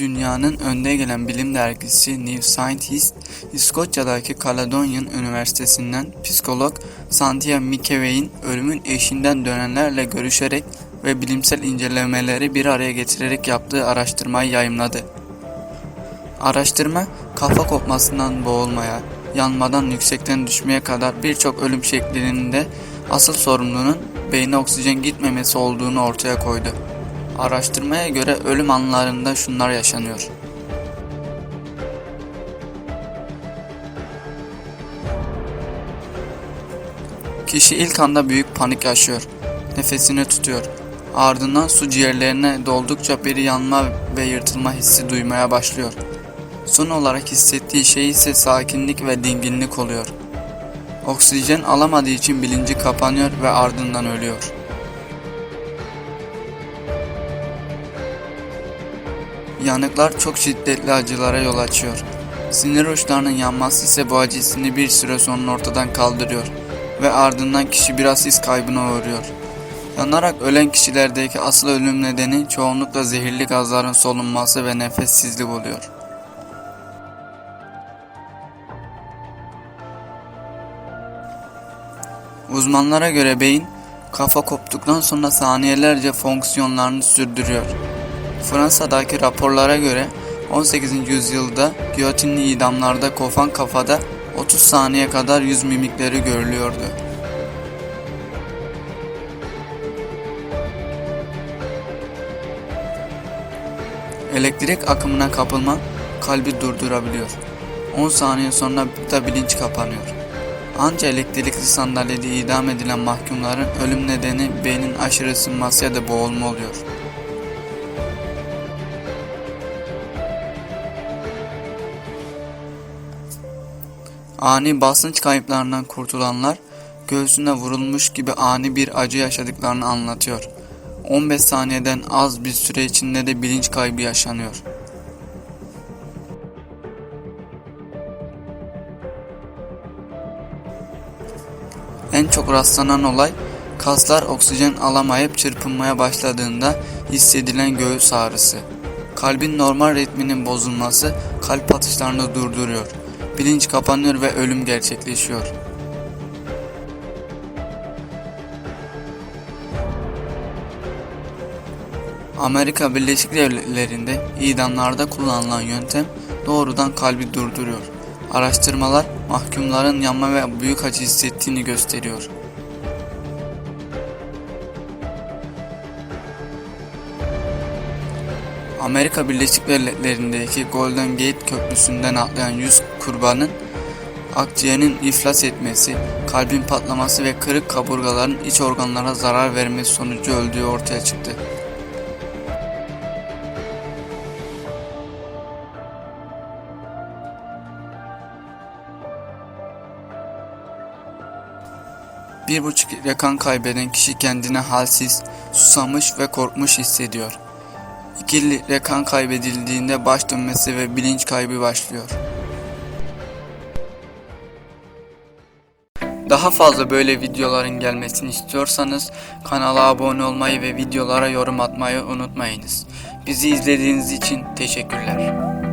dünyanın önde gelen bilim dergisi New Scientist, İskoçya'daki Caledonian Üniversitesi'nden psikolog Santia McAvey'in ölümün eşinden dönenlerle görüşerek ve bilimsel incelemeleri bir araya getirerek yaptığı araştırmayı yayımladı. Araştırma, kafa kopmasından boğulmaya, yanmadan yüksekten düşmeye kadar birçok ölüm şeklinin asıl sorumlunun beyne oksijen gitmemesi olduğunu ortaya koydu. Araştırmaya göre ölüm anlarında şunlar yaşanıyor. Kişi ilk anda büyük panik yaşıyor. Nefesini tutuyor. Ardından su ciğerlerine doldukça bir yanma ve yırtılma hissi duymaya başlıyor. Son olarak hissettiği şey ise sakinlik ve dinginlik oluyor. Oksijen alamadığı için bilinci kapanıyor ve ardından ölüyor. Yanıklar çok şiddetli acılara yol açıyor. Sinir uçlarının yanması ise bu acı hissini bir süre sonra ortadan kaldırıyor ve ardından kişi biraz his kaybına uğruyor. Yanarak ölen kişilerdeki asıl ölüm nedeni çoğunlukla zehirli gazların solunması ve nefessizlik oluyor. Uzmanlara göre beyin kafa koptuktan sonra saniyelerce fonksiyonlarını sürdürüyor. Fransa'daki raporlara göre 18. yüzyılda giyotinli idamlarda kofan kafada 30 saniye kadar yüz mimikleri görülüyordu. Elektrik akımına kapılma kalbi durdurabiliyor. 10 saniye sonra da bilinç kapanıyor. Anca elektrikli sandalyede idam edilen mahkumların ölüm nedeni beynin aşırı ısınması ya da boğulma oluyor. Ani basınç kayıplarından kurtulanlar göğsüne vurulmuş gibi ani bir acı yaşadıklarını anlatıyor. 15 saniyeden az bir süre içinde de bilinç kaybı yaşanıyor. En çok rastlanan olay kaslar oksijen alamayıp çırpınmaya başladığında hissedilen göğüs ağrısı. Kalbin normal ritminin bozulması kalp atışlarını durduruyor. Bilinç kapanıyor ve ölüm gerçekleşiyor. Amerika Birleşik Devletleri'nde idamlarda kullanılan yöntem doğrudan kalbi durduruyor. Araştırmalar mahkumların yanma ve büyük acı hissettiğini gösteriyor. Amerika Birleşik Devletleri'ndeki Golden Gate Köprüsü'nden atlayan 100 kurbanın akciğerinin iflas etmesi, kalbin patlaması ve kırık kaburgaların iç organlara zarar vermesi sonucu öldüğü ortaya çıktı. Bir buçuk litre kaybeden kişi kendini halsiz, susamış ve korkmuş hissediyor. 2 litre kan kaybedildiğinde baş dönmesi ve bilinç kaybı başlıyor. Daha fazla böyle videoların gelmesini istiyorsanız kanala abone olmayı ve videolara yorum atmayı unutmayınız. Bizi izlediğiniz için teşekkürler.